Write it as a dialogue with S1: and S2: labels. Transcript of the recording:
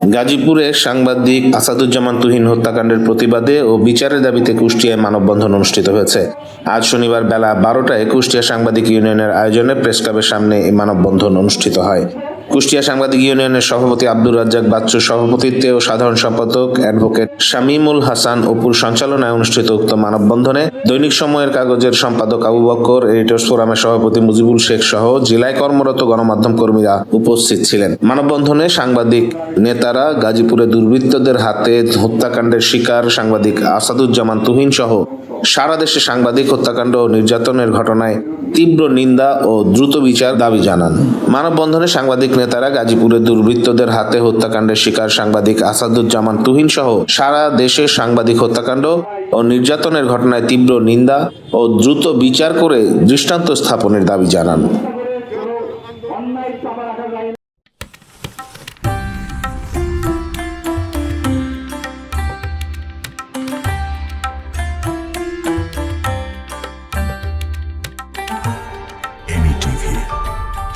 S1: গাজীপুরে সাংবাদিক আসাদুজ্জামান তুহিন হত্যাকাণ্ডের প্রতিবাদে ও বিচারের দাবিতে কুষ্টিয়ায় মানববন্ধন অনুষ্ঠিত হয়েছে। আজ শনিবার বেলা বারোটায় কুষ্টিয়া সাংবাদিক ইউনিয়নের আয়োজনে প্রেস ক্লাবের সামনে এই মানববন্ধন অনুষ্ঠিত হয়। কুষ্টিয়া সাংবাদিক ইউনিয়নের সভাপতি আব্দুর রাজ্জাক বাচ্চু, সভাপতিত্বে ও সাধারণ সম্পাদক অ্যাডভোকেট শামিমুল হাসান অপুর সঞ্চালনায় অনুষ্ঠিত উক্ত মানববন্ধনে দৈনিক সময়ের কাগজের সম্পাদক আবু বক্কর, এডিটর্স ফোরামের সভাপতি মুজিবুল শেখ সহ জেলায় কর্মরত গণমাধ্যম কর্মীরা উপস্থিত ছিলেন। মানববন্ধনে সাংবাদিক নেতারা গাজীপুরে দুর্বৃত্তদের হাতে হত্যাকাণ্ডের শিকার সাংবাদিক আসাদুজ্জামান তুহিন সহ সারা দেশে সাংবাদিক হত্যাকাণ্ড ও নির্যাতনের ঘটনায় তীব্র নিন্দা ও দ্রুত বিচার দাবি জানান। মানববন্ধনে সাংবাদিক নেতারা গাজীপুরে দুর্বৃত্তদের হাতে হত্যাকাণ্ডের শিকার সাংবাদিক আসাদুজ্জামান তুহিন সহ সারা দেশে সাংবাদিক হত্যাকাণ্ড ও নির্যাতনের ঘটনায় তীব্র নিন্দা ও দ্রুত বিচার করে দৃষ্টান্ত স্থাপনের দাবি জানান।